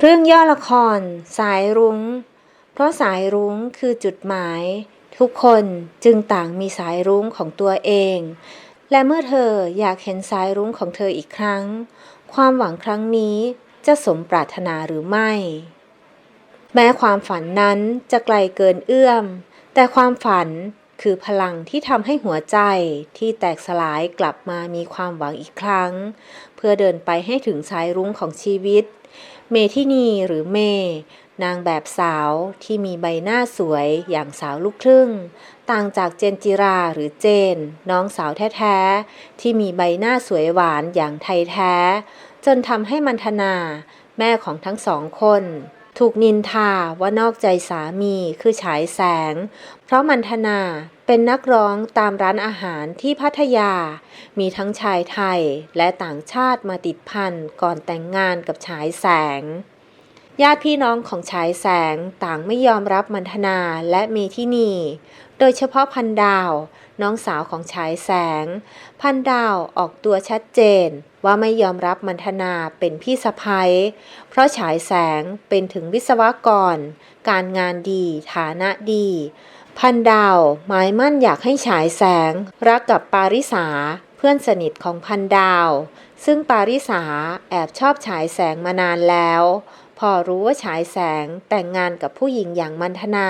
เรื่องย่อละคร สายรุง้ง เพราะสายรุ้งคือจุดหมาย ทุกคนจึงต่างมีสายรุ้งของตัวเอง และเมื่อเธออยากเห็นสายรุ้งของเธออีกครั้ง ความหวังครั้งนี้จะสมปรารถนาหรือไม่ แม้ความฝันนั้นจะไกลเกินเอื้อม แต่ความฝันคือพลังที่ทำให้หัวใจที่แตกสลายกลับมามีความหวังอีกครั้ง เพื่อเดินไปให้ถึงสายรุ้งของชีวิต เมทินีหรือเม นางแบบสาวที่มีใบหน้าสวยอย่างสาวลูกครึ่ง ต่างจากเจนจิราหรือเจน น้องสาวแท้ๆ ที่มีใบหน้าสวยหวานอย่างไทยแท้ จนทำให้มันธนา แม่ของทั้งสองคน ถูกนินทาว่านอกใจสามีคือฉายแสง เพราะมันธนา เป็นนักร้องตามร้านอาหารที่พัทยา มีทั้งชายไทยและต่างชาติมาติดพันก่อนแต่งงานกับฉายแสง ญาติพี่น้องของฉายแสงต่างไม่ยอมรับมันธนาและเมทินี โดยเฉพาะพันดาว น้องสาวของฉายแสง พันดาวออกตัวชัดเจนว่าไม่ยอมรับมันธนาเป็นพี่สะพ้ยเพราะฉายแสงเป็นถึงวิศวกร การงานดีฐานะดี พันดาวหมายมั่นอยากให้ฉายแสง รักกับปาริสา เพื่อนสนิทของพันดาว ซึ่งปาริสาแอบชอบฉายแสงมานานแล้ว พอรู้ว่าฉายแสงแต่งงานกับผู้หญิงอย่างมันธนา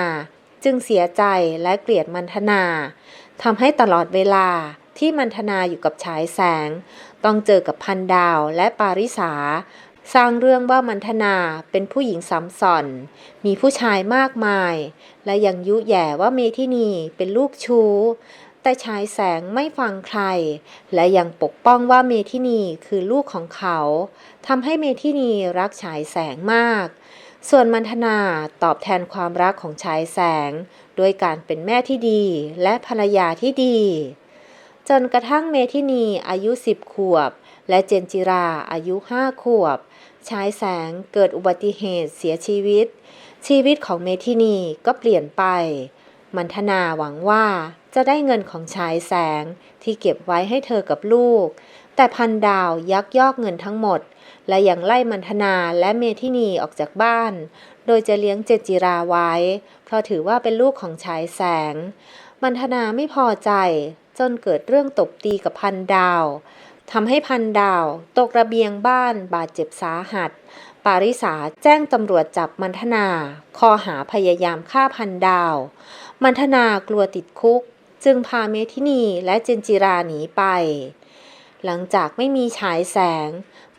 จึงเสียใจและเกลียดมันธนาทำให้ตลอดเวลาที่มันธนาอยู่กับฉายแสง ต้องเจอกับพันดาวและปาริสา สร้างเรื่องว่ามันธนาเป็นผู้หญิงซ้ำซ้อน มีผู้ชายมากมาย และยังยุแย่ว่าเมทินีเป็นลูกชู้ แต่ฉายแสงไม่ฟังใคร และยังปกป้องว่าเมทินีคือลูกของเขาทำให้เมทินีรักฉายแสงมาก ส่วนมันธนาตอบแทนความรักของฉายแสงด้วยการเป็นแม่ที่ดีและภรรยาที่ดี จนกระทั่งเมทินีอายุสิบขวบ และเจนจิรา อายุห้าขวบฉายแสงเกิดอุบัติเหตุเสียชีวิต ชีวิตของเมทินีก็เปลี่ยนไป มันธนาหวังว่าจะได้เงินของฉายแสงที่เก็บไว้ให้เธอกับลูก แต่พันดาวยักยอกเงินทั้งหมด และยังไล่มันธนาและเมทินีออกจากบ้าน โดยจะเลี้ยงเจนจิราไว้ เพราะถือว่าเป็นลูกของฉายแสงมันธนาไม่พอใจจนเกิดเรื่องตบตีกับพันดาว ทำให้พันดาว ตกระเบียงบ้านบาดเจ็บสาหัส ปาริสาแจ้งตำรวจจับมันธนา ข้อหาพยายามฆ่าพันดาว มันธนากลัวติดคุก จึงพาเมทินีและเจนจิราหนีไป หลังจากไม่มีฉายแสง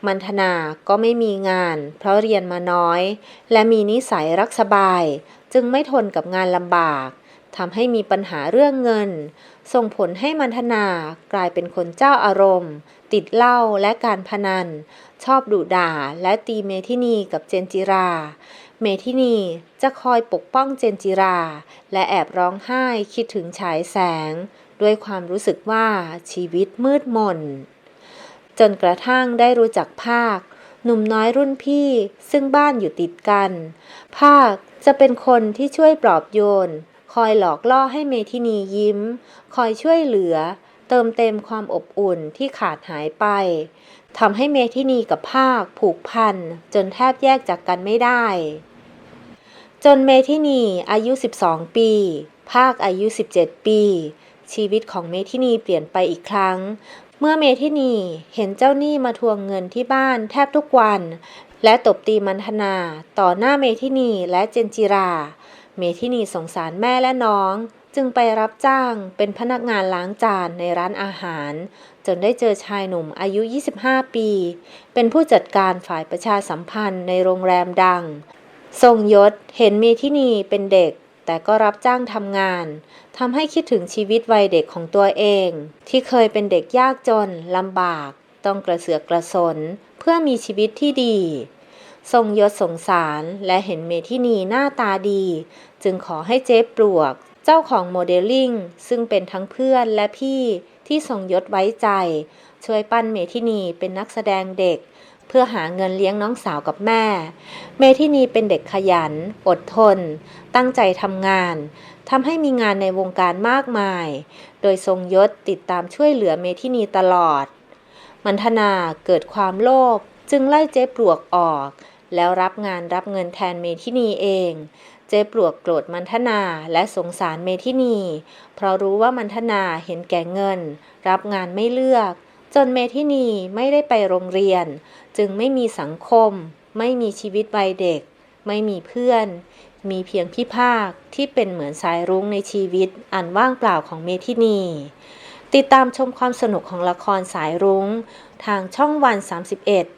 มันธนาก็ไม่มีงาน เพราะเรียนมาน้อย และมีนิสัยรักสบาย จึงไม่ทนกับงานลำบาก ทำให้มีปัญหาเรื่องเงิน ส่งผลให้มันธนากลายเป็นคนเจ้าอารมณ์ ติดเหล้าและการพนัน ชอบดุด่าและตีเมทินีกับเจนจิรา เมทินีจะคอยปกป้องเจนจิรา และแอบร้องไห้คิดถึงฉายแสง ด้วยความรู้สึกว่าชีวิตมืดมน จนกระทั่งได้รู้จักภาค หนุ่มน้อยรุ่นพี่ซึ่งบ้านอยู่ติดกัน ภาคจะเป็นคนที่ช่วยปลอบโยน คอยหลอกล่อให้เมทินียิ้ม คอยช่วยเหลือ เติมเต็มความอบอุ่นที่ขาดหายไปทำให้เมทินีกับภาคผูกพัน จนแทบแยกจากกันไม่ได้ จนเมทินีอายุ 12 ปี ภาคอายุ 17 ปี ชีวิตของเมทินีเปลี่ยนไปอีกครั้ง เมื่อเมทินีเห็นเจ้าหนี้มาทวงเงินที่บ้านแทบทุกวัน และตบตีมันธนาต่อหน้าเมทินีและเจนจิรา เมทินีสงสารแม่และน้อง จึงไปรับจ้างเป็นพนักงานล้างจานในร้านอาหาร จนได้เจอชายหนุ่มอายุ 25 ปี เป็นผู้จัดการฝ่ายประชาสัมพันธ์ในโรงแรมดัง ทรงยศเห็นเมทินีเป็นเด็ก แต่ก็รับจ้างทำงานทำให้คิดถึงชีวิตวัยเด็กของตัวเอง ที่เคยเป็นเด็กยากจนลำบาก ต้องกระเสือกกระสน เพื่อมีชีวิตที่ดี ทรงยศสงสารและเห็นเมทินีหน้าตาดี จึงขอให้เจ๊ปลวก เจ้าของโมเดลลิ่ง ซึ่งเป็นทั้งเพื่อนและพี่ที่ทรงยศไว้ใจ ช่วยปั้นเมทินีเป็นนักแสดงเด็ก เพื่อหาเงินเลี้ยงน้องสาวกับแม่ เมทินีเป็นเด็กขยัน อดทน ตั้งใจทำงานทำให้มีงานในวงการมากมาย โดยทรงยศติดตามช่วยเหลือเมทินีตลอด มันธนาเกิดความโลภจึงไล่เจ๊ปลวกออก แล้วรับงานรับเงินแทนเมทินีเอง เจ๊ปลวกโกรธมันทนาและสงสารเมทินี เพราะรู้ว่ามันทนาเห็นแก่เงิน รับงานไม่เลือก จนเมทินีไม่ได้ไปโรงเรียน จึงไม่มีสังคม ไม่มีชีวิตวัยเด็ก ไม่มีเพื่อน มีเพียงพี่ภาคที่เป็นเหมือนสายรุ้งในชีวิตอันว่างเปล่าของเมทินีติดตามชมความสนุกของละครสายรุง้ง ทางช่องวัน 31